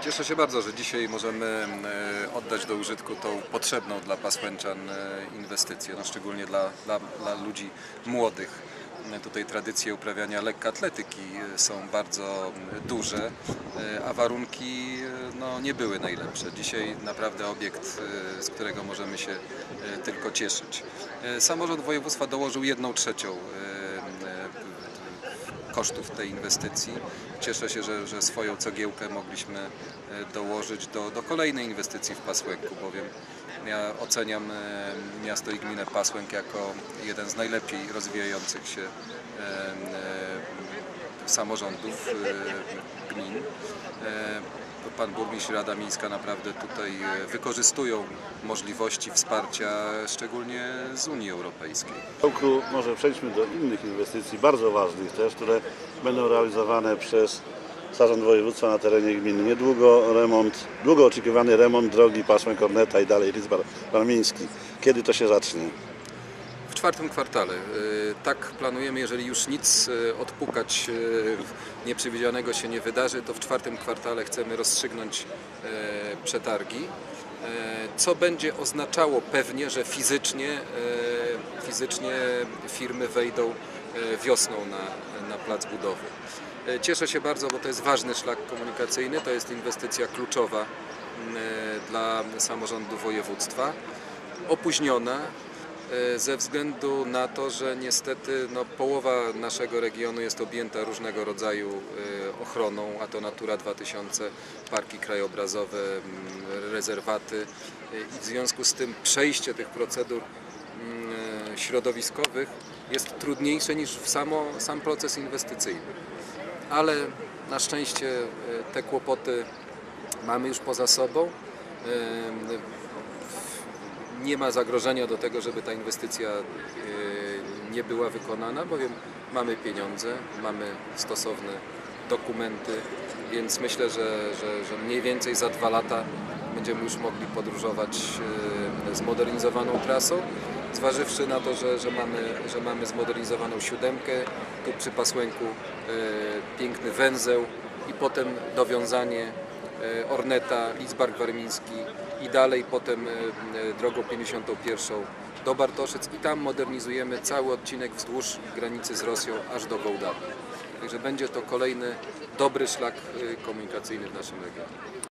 Cieszę się bardzo, że dzisiaj możemy e, oddać do użytku tą potrzebną dla Pasłęczan e, inwestycję, no szczególnie dla, dla, dla ludzi młodych. E, Tutaj tradycje uprawiania lekkoatletyki są bardzo duże, a warunki no, nie były najlepsze. Dzisiaj naprawdę obiekt, z którego możemy się tylko cieszyć. Samorząd województwa dołożył jedną trzecią kosztów tej inwestycji. Cieszę się, że, że swoją cegiełkę mogliśmy e, dołożyć do, do kolejnej inwestycji w Pasłęku, bowiem ja oceniam e, miasto i gminę Pasłęk jako jeden z najlepiej rozwijających się e, samorządów gmin. Pan burmistrz i Rada Miejska naprawdę tutaj e, wykorzystują możliwości wsparcia, szczególnie z Unii Europejskiej. Roku może przejdźmy do innych inwestycji, bardzo ważnych też, które będą realizowane przez Zarząd Województwa na terenie gminy. Niedługo remont, długo oczekiwany remont drogi pasmem Korneta i dalej Lidzbar Warmiński. Kiedy to się zacznie? Czwartym kwartale. Y, Tak planujemy, jeżeli już nic y, odpukać y, nieprzewidzianego się nie wydarzy, to w czwartym kwartale chcemy rozstrzygnąć e, przetargi, e, co będzie oznaczało pewnie, że fizycznie, e, fizycznie firmy wejdą e, wiosną na, na plac budowy. E, Cieszę się bardzo, bo to jest ważny szlak komunikacyjny, to jest inwestycja kluczowa e, dla samorządu województwa opóźniona e, ze względu na to, że niestety no, połowa naszego regionu jest objęta różnego rodzaju e, ochroną, a to Natura 2000, parki krajobrazowe, m, rezerwaty e, i w związku z tym przejście tych procedur m, e, środowiskowych jest trudniejsze niż w samo, sam proces inwestycyjny. Ale na szczęście e, te kłopoty mamy już poza sobą. Nie ma zagrożenia do tego, żeby ta inwestycja e, nie była wykonana, bowiem mamy pieniądze, mamy stosowne dokumenty, więc myślę, że, że, że mniej więcej za dwa lata będziemy już mogli podróżować e, zmodernizowaną trasą. Zważywszy na to, że, że, mamy, że mamy zmodernizowaną siódemkę, tu przy Pasłęku e, piękny węzeł i potem dowiązanie Orneta, Lidzbark Warmiński i dalej potem e, e, drogą 51 do Bartoszyc i tam modernizujemy cały odcinek wzdłuż granicy z Rosją aż do Gołdawy. Także będzie to kolejny dobry szlak e, komunikacyjny w naszym regionie.